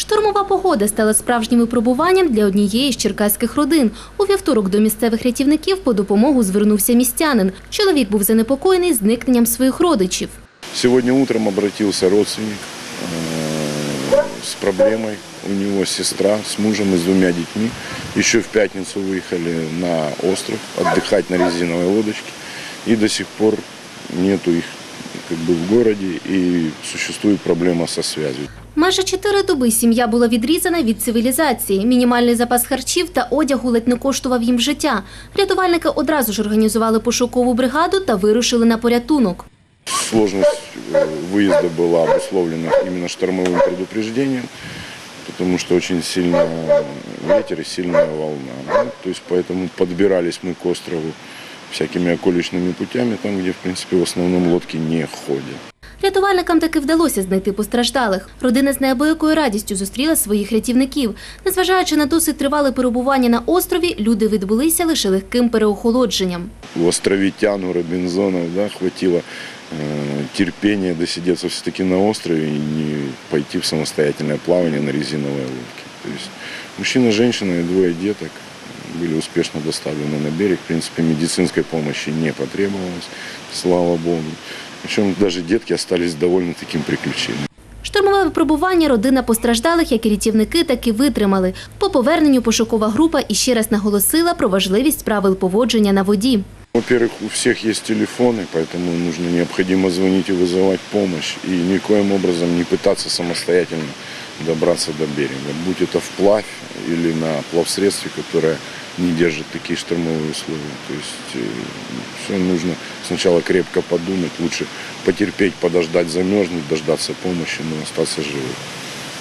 Штормова погода стала справжнім випробуванням для однієї з черкаських родин. У вівторок до місцевих рятівників по допомогу звернувся містянин. Чоловік був занепокоєний зникненням своїх родичів. Сегодня утром обратился родственник э, с проблемой. У него сестра с мужем и с двумя детьми. Еще в пятницу выехали на остров отдыхать на резиновой лодочке. И до сих пор нету их как бы в городе и существует проблема со связью. Майже чотири доби сім'я була відрізана від цивілізації. Мінімальний запас харчів та одягу ледь не коштував їм життя. Рятувальники одразу ж організували пошукову бригаду та вирушили на порятунок. Сложность э, выезда была обусловлена именно штормовым предупреждением, потому что очень сильный ветер и сильная волна. Ну, то есть поэтому подбирались мы к острову всякими околичными путями, там, где, в принципе, в основном лодки не ходят. Рятувальникам таки вдалося знайти постраждалих. Родина з неабиякою радістю зустріла своїх рятівників. Незважаючи на досить тривале перебування на острові, люди відбулися лише легким переохолодженням. У островитян, у Робинзонов, да, хватило э, терпения досидеться все-таки на острове и не пойти в самостоятельное плавание на резиновой лодке. То есть мужчина, женщина и двое деток были успешно доставлены на берег. В принципе, медицинской помощи не потребовалось, слава богу. Причем даже детки остались довольны таким приключением. Штормове випробування родина постраждалих, як і рятівники, таки витримали. По поверненню пошукова група іще раз наголосила про важливість правил поводження на воді. Во-первых, у всех есть телефоны, поэтому нужно необходимо звонить и вызывать помощь. И никоим образом не пытаться самостоятельно добраться до берега. Будь это вплавь или на плавсредстве, которое не держит такие штормовые условия. То есть все нужно сначала крепко подумать, лучше потерпеть, подождать, замерзнуть, дождаться помощи, но остаться живым.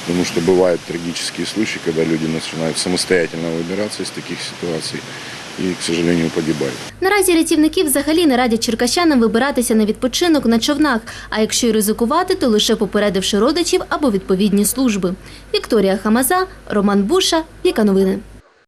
Потому что бывают трагические случаи, когда люди начинают самостоятельно выбираться из таких ситуаций и, к сожалению, погибают. Наразі рятівники взагалі не радять черкащанам вибиратися на відпочинок на човнах, а якщо й ризикувати, то лише попередивши родичів або відповідні служби. Вікторія Хамаза, Роман Буша, Віка Новини.